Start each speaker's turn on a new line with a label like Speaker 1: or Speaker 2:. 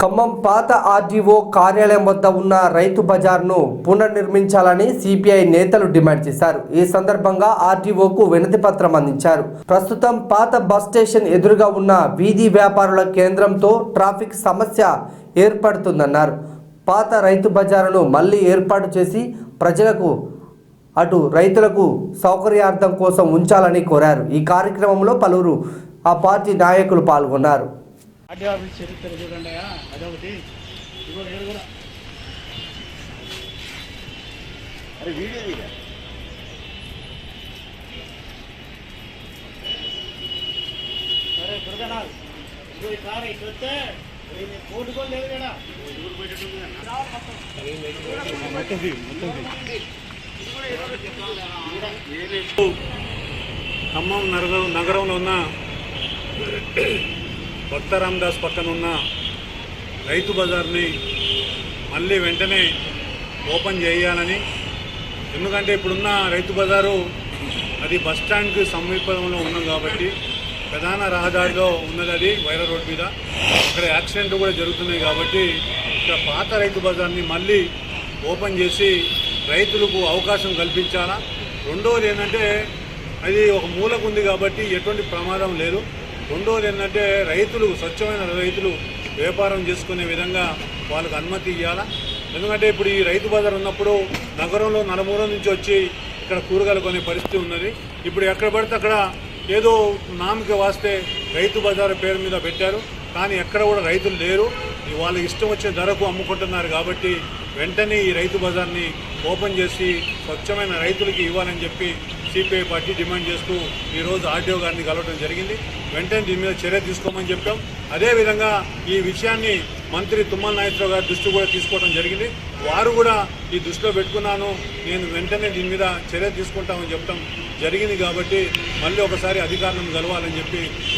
Speaker 1: ఖమ్మం పాత ఆర్డీఓ కార్యాలయం వద్ద ఉన్న రైతు బజార్ను పునర్నిర్మించాలని సిపిఐ నేతలు డిమాండ్ చేశారు. ఈ సందర్భంగా ఆర్డీఓకు వినతి పత్రం అందించారు. ప్రస్తుతం పాత బస్ స్టేషన్ ఎదురుగా ఉన్న వీధి వ్యాపారుల కేంద్రంతో ట్రాఫిక్ సమస్య ఏర్పడుతుందన్నారు. పాత రైతు బజారును మళ్ళీ ఏర్పాటు చేసి ప్రజలకు అటు రైతులకు సౌకర్యార్థం కోసం ఉంచాలని కోరారు. ఈ కార్యక్రమంలో పలువురు ఆ పార్టీ నాయకులు పాల్గొన్నారు.
Speaker 2: ఆర్టీ ఆఫీస్ చరిత్ర చూడండి అదొకటి. ఇదిగో ఏడు కూడా.
Speaker 3: అరే వీడియో తీరా
Speaker 2: సరే దుర్గనా ఇదిగో ఈ కారు ఇటు వస్తే కోర్టు కూడా లేదు కదా.
Speaker 4: ఖమ్మం నగరం నగరంలో ఉన్న భక్త రామ్దాస్ పక్కన ఉన్న రైతు బజార్ని మళ్ళీ వెంటనే ఓపెన్ చేయాలని. ఎందుకంటే ఇప్పుడున్న రైతు బజారు అది బస్ స్టాండ్కి సమీపంలో ఉన్నాం కాబట్టి ప్రధాన రహదారిలో ఉన్నది అది వైరా రోడ్ మీద. అక్కడ యాక్సిడెంట్లు కూడా జరుగుతున్నాయి కాబట్టి ఇక్కడ పాత రైతు బజార్ని మళ్ళీ ఓపెన్ చేసి రైతులకు అవకాశం కల్పించాలా? రెండవది ఏంటంటే అది ఒక మూలకు ఉంది కాబట్టి ఎటువంటి ప్రమాదం లేదు. రెండవది ఏంటంటే రైతులు స్వచ్ఛమైన రైతులు వ్యాపారం చేసుకునే విధంగా వాళ్ళకు అనుమతి ఇవ్వాలా ఎందుకంటే ఇప్పుడు ఈ రైతు బజార్ ఉన్నప్పుడు నగరంలో నలుమూల నుంచి వచ్చి ఇక్కడ కూరగాయలు కొనే పరిస్థితి ఉన్నది. ఇప్పుడు ఎక్కడ పడితే అక్కడ ఏదో నామకి వాస్తే రైతు బజార్ పేరు మీద పెట్టారు. కానీ ఎక్కడ కూడా రైతులు లేరు. వాళ్ళ ఇష్టం వచ్చే ధరకు అమ్ముకుంటున్నారు కాబట్టి వెంటనే ఈ రైతు బజార్ని ఓపెన్ చేసి స్వచ్ఛమైన రైతులకి ఇవ్వాలని చెప్పి సిపిఐ పార్టీ డిమాండ్ చేస్తూ ఈరోజు ఆర్టీఓ గారిని కలవడం జరిగింది. వెంటనే దీని మీద చర్య తీసుకోమని చెప్పాం. అదేవిధంగా ఈ విషయాన్ని మంత్రి తుమ్మల నాగేశ్వరరావు గారి దృష్టి కూడా తీసుకోవడం జరిగింది. వారు కూడా ఈ దృష్టిలో పెట్టుకున్నాను. నేను వెంటనే దీని మీద చర్య తీసుకుంటామని చెప్పడం జరిగింది కాబట్టి మళ్ళీ ఒకసారి అధికారులను కలవాలని చెప్పి